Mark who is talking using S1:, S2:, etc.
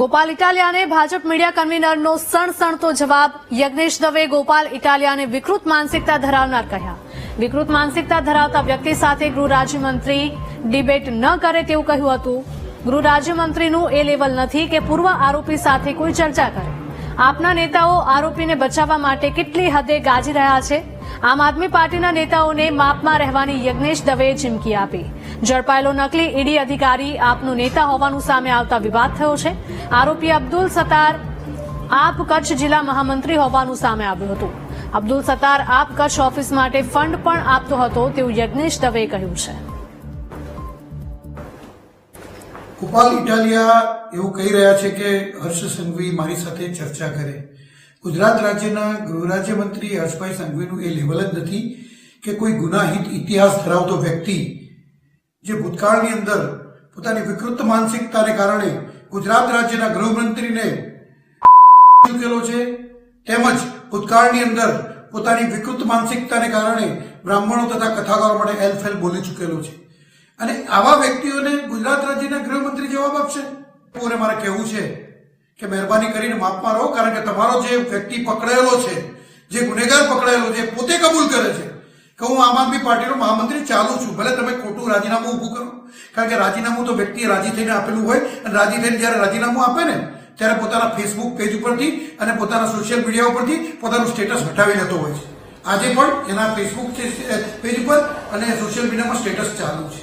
S1: ગોપાલ ઇટાલિયાને ભાજપ મીડિયા કન્વીનરનો સણસણતો જવાબ યજ્ઞેશ દવે ગોપાલ ઇટાલિયાને વિકૃત માનસિકતા ધરાવનાર કહ્યા. વિકૃત માનસિકતા ધરાવતા વ્યક્તિ સાથે ગૃહ રાજ્યમંત્રી ડિબેટ ન કરે તેવું કહ્યું હતું. ગૃહ રાજ્યમંત્રીનું એ લેવલ નથી કે પૂર્વ આરોપી સાથે કોઈ ચર્ચા કરે. આપના નેતાઓ આરોપીને બચાવવા માટે કેટલી હદે ગાજી રહ્યા છે? આમ આદમી પાર્ટીના નેતાઓને માપમાં રહેવાની યજ્ઞેશ દવેએ ચીમકી આપી. ઝડપાયેલો નકલી ઈડી અધિકારી આપનું નેતા હોવાનું સામે આવતા વિવાદ થયો છે. આરોપી અબ્દુલ સત્તાર આપ કચ્છ જિલ્લા મહામંત્રી હોવાનું સામે આવ્યું હતું. અબ્દુલ સત્તાર આપ કચ્છ ઓફિસ માટે ફંડ પણ આપતો હતો તેવું યજ્ઞેશ દવેએ કહ્યું છે.
S2: ગોપાલ ઇટાલિયા એવું કહી રહ્યા છે કે હર્ષ સંઘવી મારી સાથે ચર્ચા કરે. ગુજરાત રાજ્યના ગૃહ રાજ્યમંત્રી હર્ષભાઈ સંઘવીનું એ લેવલ જ નથી કે કોઈ ગુનાહિત ઇતિહાસ ધરાવતો વ્યક્તિ જે ભૂતકાળની અંદર પોતાની વિકૃત માનસિકતાને કારણે ગુજરાત રાજ્યના ગૃહમંત્રીને ચૂકેલો છે, તેમજ ભૂતકાળની અંદર પોતાની વિકૃત માનસિકતાને કારણે બ્રાહ્મણો તથા કથાકારો માટે એલફેલ બોલી ચૂકેલો છે. અને આવા વ્યક્તિઓને ગુજરાત રાજ્યના ગૃહમંત્રી જવાબ આપશે. પૂરે મારે કહેવું છે કે મહેરબાની કરીને માફમાં રહો કારણ કે તમારો જે વ્યક્તિ પકડાયેલો છે, જે ગુનેગાર પકડાયેલો છે પોતે કબૂલ કરે છે કે હું આમ આદમી પાર્ટીનો મહામંત્રી ચાલુ છું. ભલે તમે ખોટું રાજીનામું ઊભું કરો. કારણ કે રાજીનામું તો વ્યક્તિએ રાજી થઈને આપેલું હોય અને રાજી થઈને જ્યારે રાજીનામું આપે ને, ત્યારે પોતાના ફેસબુક પેજ ઉપરથી અને પોતાના સોશિયલ મીડિયા ઉપરથી પોતાનું સ્ટેટસ હટાવી લેતો હોય છે. આજે પણ એના ફેસબુક પેજ ઉપર અને સોશિયલ મીડિયામાં સ્ટેટસ ચાલુ છે.